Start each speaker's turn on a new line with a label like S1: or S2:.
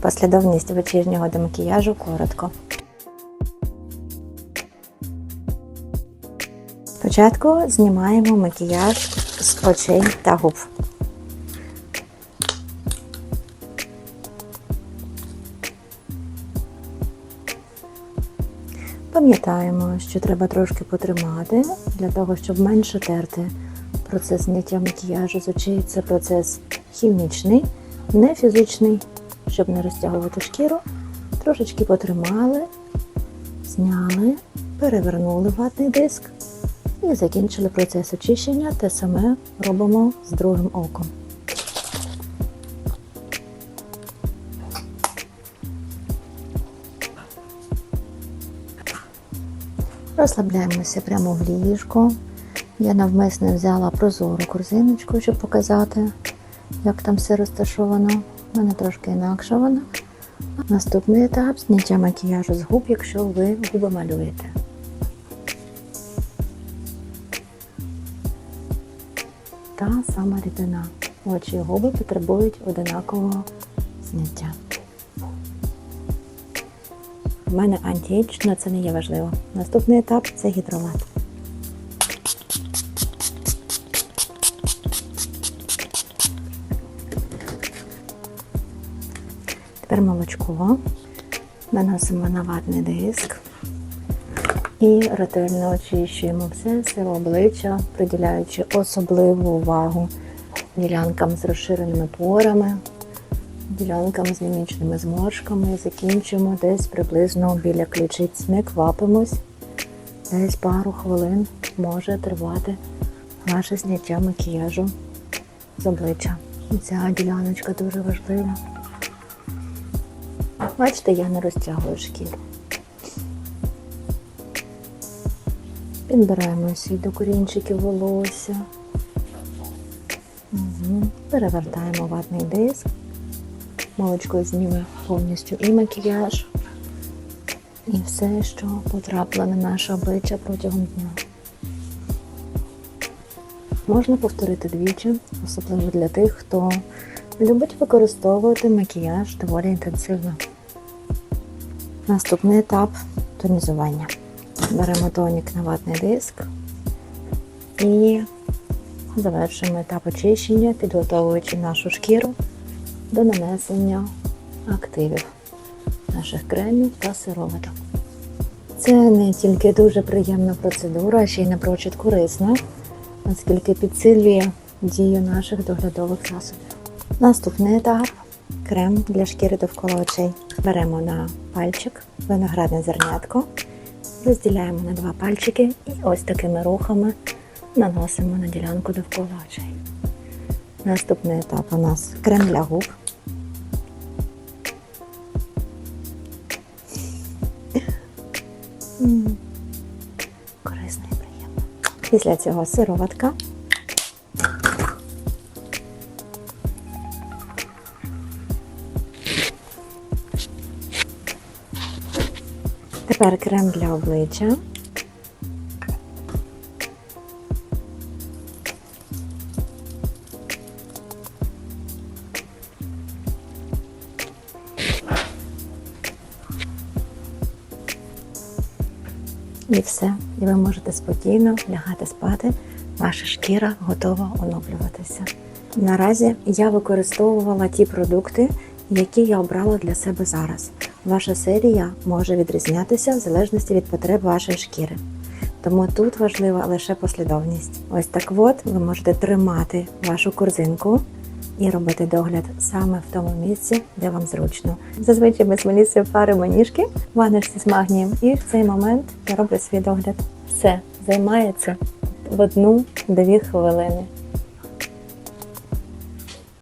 S1: Послідовність вечірнього демакіяжу коротко. Спочатку знімаємо макіяж з очей та губ. Пам'ятаємо, що треба трошки потримати для того, щоб менше терти. Процес зняття макіяжу з очей це процес хімічний, не фізичний, щоб не розтягувати шкіру. Трошечки потримали, зняли, перевернули ватний диск і закінчили процес очищення. Те саме робимо з другим оком. Розслабляємося прямо в ліжко. Я навмисно взяла прозору корзиночку, щоб показати, як там все розташовано. У мене трошки інакше воно. Наступний етап зняття макіяжу з губ, якщо ви губи малюєте. Та сама рідина. Очі і губи потребують одинакового зняття. У мене але це не є важливо. Наступний етап це гідролат. Тепер молочко. Наносимо на ватний диск і ретельно очищуємо все сило обличчя, приділяючи особливу увагу ділянкам з розширеними порами, ділянкам з мімічними зморшками. Закінчимо десь приблизно біля ключиць. Не квапимось, десь пару хвилин може тривати ваше зняття макіяжу з обличчя. Ця діляночка дуже важлива. Бачите, я не розтягую шкіру. Підбираємо свій до корінчиків волосся. Угу. Перевертаємо ватний диск. Молочко зніме повністю і макіяж, і все, що потрапило на наше обличчя протягом дня. Можна повторити двічі, особливо для тих, хто любить використовувати макіяж доволі інтенсивно. Наступний етап тонізування. Беремо тонік на ватний диск і завершуємо етап очищення, підготовуючи нашу шкіру до нанесення активів наших кремів та сироваток. Це не тільки дуже приємна процедура, а ще й напрочуд корисна, оскільки підсилює дію наших доглядових засобів. Наступний етап крем для шкіри довкола очей. Беремо на пальчик виноградне зернятко, розділяємо на два пальчики і ось такими рухами наносимо на ділянку довкола очей. Наступний етап у нас крем для губ. Корисно і приємно. Після цього сироватка. Тепер крем для обличчя. І все. І ви можете спокійно лягати спати. Ваша шкіра готова оновлюватися. Наразі я використовувала ті продукти, які я обрала для себе зараз. Ваша серія може відрізнятися в залежності від потреб вашої шкіри. Тому тут важлива лише послідовність. Ось так от ви можете тримати вашу корзинку і робити догляд саме в тому місці, де вам зручно. Зазвичай ми з Мелісою паримо ніжки в ванночці з магнієм, і в цей момент я роблю свій догляд. Все займається в одну-дві хвилини.